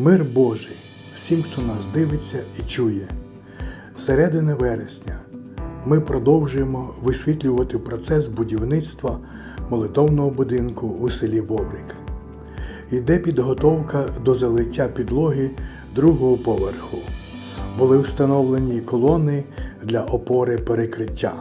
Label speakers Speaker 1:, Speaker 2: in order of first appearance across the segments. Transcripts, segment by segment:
Speaker 1: Мир Божий всім, хто нас дивиться і чує. Середини вересня ми продовжуємо висвітлювати процес будівництва молитовного будинку у селі Бобрик. Йде підготовка до залиття підлоги другого поверху. Були встановлені колони для опори перекриття.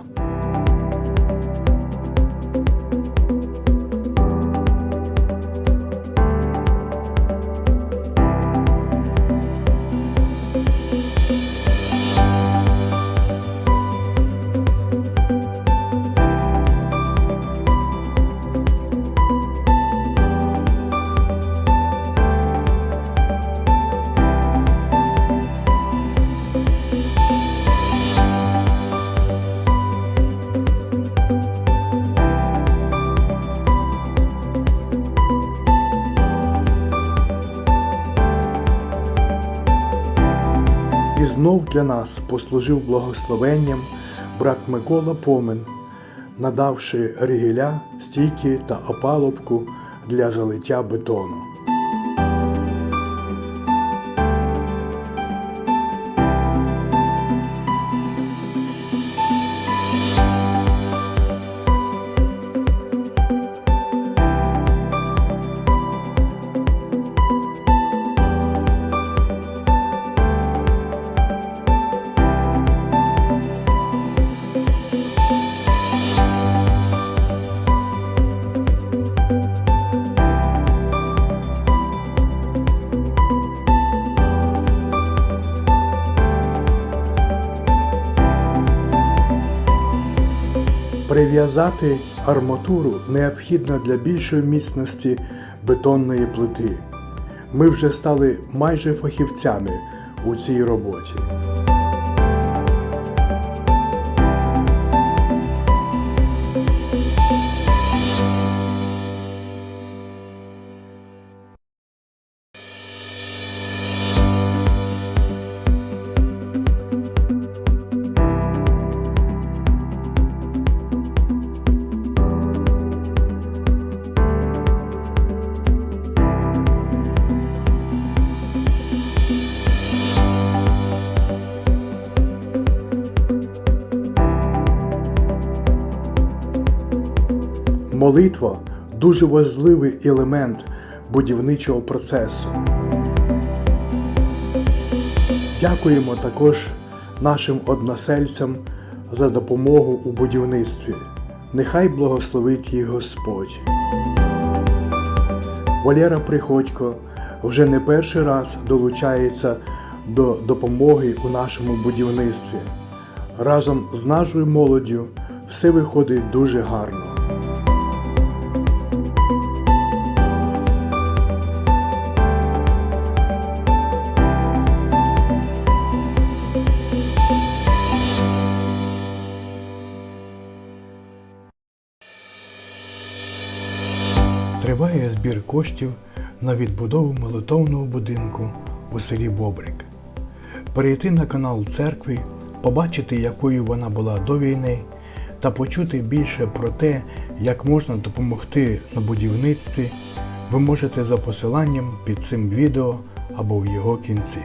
Speaker 1: І знов для нас послужив благословенням брат Микола Помин, надавши ригеля, стійки та опалубку для залиття бетону. Прив'язати арматуру необхідно для більшої міцності бетонної плити. Ми вже стали майже фахівцями у цій роботі. Молитва дуже важливий елемент будівничого процесу. Дякуємо також нашим односельцям за допомогу у будівництві. Нехай благословить їх Господь. Валера Приходько вже не перший раз долучається до допомоги у нашому будівництві. Разом з нашою молоддю все виходить дуже гарно. Триває збір коштів на відбудову молитовного будинку у селі Бобрик. Перейти на канал церкви, побачити, якою вона була до війни, та почути більше про те, як можна допомогти на будівництві, ви можете за посиланням під цим відео або в його кінці.